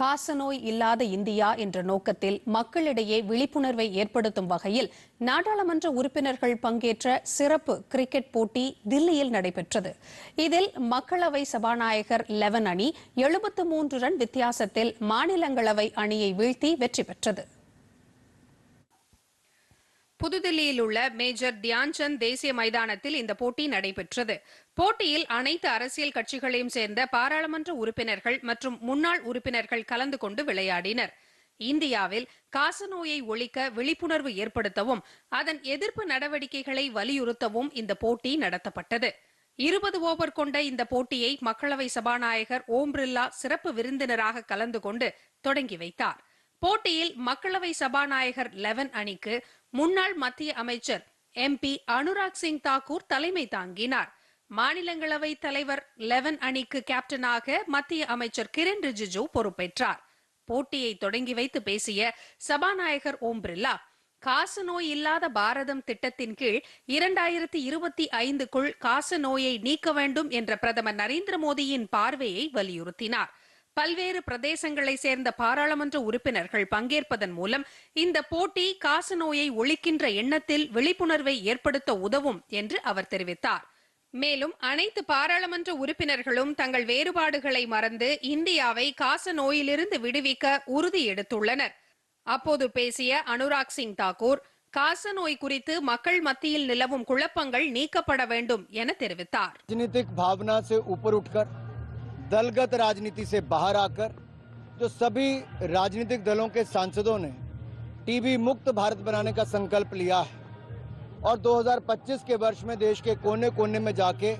காசநோய் இல்லாத இந்தியா என்ற நோக்கத்தில் மக்களிடையே விழிப்புணர்வை ஏற்படுத்தும் வகையில் நாடாளுமன்ற உறுப்பினர்கள் பங்கேற்ற சிறப்பு கிரிக்கெட் போட்டி தில்லியில் நடைபெற்றது. இதில் மக்களவை சபாநாயகர் லெவன் அணி எழுபத்து மூன்று ரன் வித்தியாசத்தில் மாநிலங்களவை அணியை வீழ்த்தி வெற்றி பெற்றது. புதுதில்லியில் உள்ள மேஜர் தியான்சந்த் தேசிய மைதானத்தில் இந்த போட்டி நடைபெற்றது. போட்டியில் அனைத்து அரசியல் கட்சிகளையும் சேர்ந்த பாராளுமன்ற உறுப்பினர்கள் மற்றும் முன்னாள் உறுப்பினர்கள் கலந்து கொண்டு விளையாடினர். இந்தியாவில் காசநோயை ஒழிக்க விழிப்புணர்வு ஏற்படுத்தவும் அதன் எதிர்ப்பு நடவடிக்கைகளை வலியுறுத்தவும் இந்த போட்டி நடத்தப்பட்டது. இருபது ஓவர் கொண்ட இந்த போட்டியை மக்களவை சபாநாயகர் ஓம் பிர்லா சிறப்பு விருந்தினராக கலந்து கொண்டு தொடங்கி வைத்தார். போட்டியில் மக்களவை சபாநாயகர் லெவன் அணிக்கு முன்னாள் மத்திய அமைச்சர் எம்பி அனுராக் சிங் தாக்கூர் தலைமை தாங்கினார். மாநிலங்களவை தலைவர் லெவன் அணிக்கு கேப்டனாக மத்திய அமைச்சர் கிரண் ரிஜிஜு பொறுப்பேற்றார். போட்டியை தொடங்கி வைத்து பேசிய சபாநாயகர் ஓம் பிர்லா காசநோய் இல்லாத பாரதம் திட்டத்தின் கீழ் இரண்டாயிரத்தி இருபத்தி ஐந்துக்குள் காசநோயை நீக்க வேண்டும் என்ற பிரதமர் நரேந்திர மோடியின் பார்வையை வலியுறுத்தினார். பல்வேறு பிரதேசங்களை சேர்ந்த பாராளுமன்ற உறுப்பினர்கள் பங்கேற்பதன் மூலம் இந்த போட்டி காசநோயை ஒழிக்கின்ற எண்ணத்தில் விழிப்புணர்வை ஏற்படுத்த உதவும் என்று அவர் தெரிவித்தார். மேலும் அனைத்து பாராளுமன்ற உறுப்பினர்களும் தங்கள் வேறுபாடுகளை மறந்து இந்தியாவை காச நோயிலிருந்து விடுவிக்க உறுதி எடுத்துள்ளனர். அப்போது பேசிய அனுராக் சிங் தாக்கூர் காச நோய் குறித்து மக்கள் மத்தியில் நிலவும் குழப்பங்கள் நீக்கப்பட வேண்டும் என தெரிவித்தார். दलगत राजनीति से बाहर आकर, जो सभी राजनीतिक दलों के सांसदों ने टीबी मुक्त भारत बनाने का संकल्प लिया है और 2025 के वर्ष में देश के कोने कोने में जाके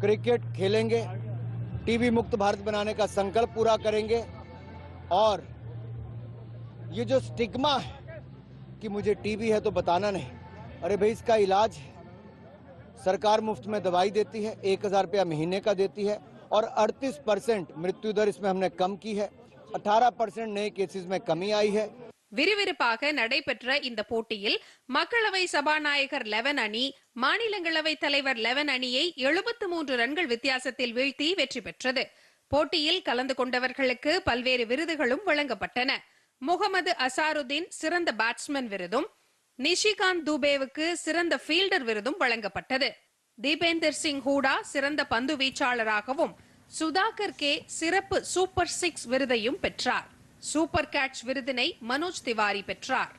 क्रिकेट खेलेंगे, टीबी मुक्त भारत बनाने का संकल्प पूरा करेंगे और ये जो स्टिग्मा है कि मुझे टीबी है तो बताना नहीं। अरे भाई, इसका इलाज सरकार मुफ़्त में दवाई देती है, एक हज़ार रुपया महीने का देती है। और 38 परसेंट मृत्यु दर इसमें हमने कम की है 18 परसेंट नए केसेस में कमी आई है விறுவிறுப்பாக நடைபெற்ற இந்த போட்டியில் மக்களவை சபாநாயகர் லெவன் அணி மாநிலங்களவை தலைவர் லெவன் அணியை எழுபத்து மூன்று ரன்கள் வித்தியாசத்தில் வீழ்த்தி வெற்றி பெற்றது போட்டியில் கலந்து கொண்டவர்களுக்கு பல்வேறு விருதுகளும் வழங்கப்பட்டன முகமது அசாருதீன் சிறந்த பேட்ஸ்மேன் விருதும் நிஷிகாந்த் துபேவுக்கு சிறந்த ஃபீல்டர் விருதும் வழங்கப்பட்டது தீபேந்தர் சிங் ஹூடா சிறந்த பந்து வீச்சாளராகவும் சுதாகர் கே சிறப்பு சூப்பர் சிக்ஸ் விருதையும் பெற்றார். சூப்பர் கேட்ச் விருதினை மனோஜ் திவாரி பெற்றார்.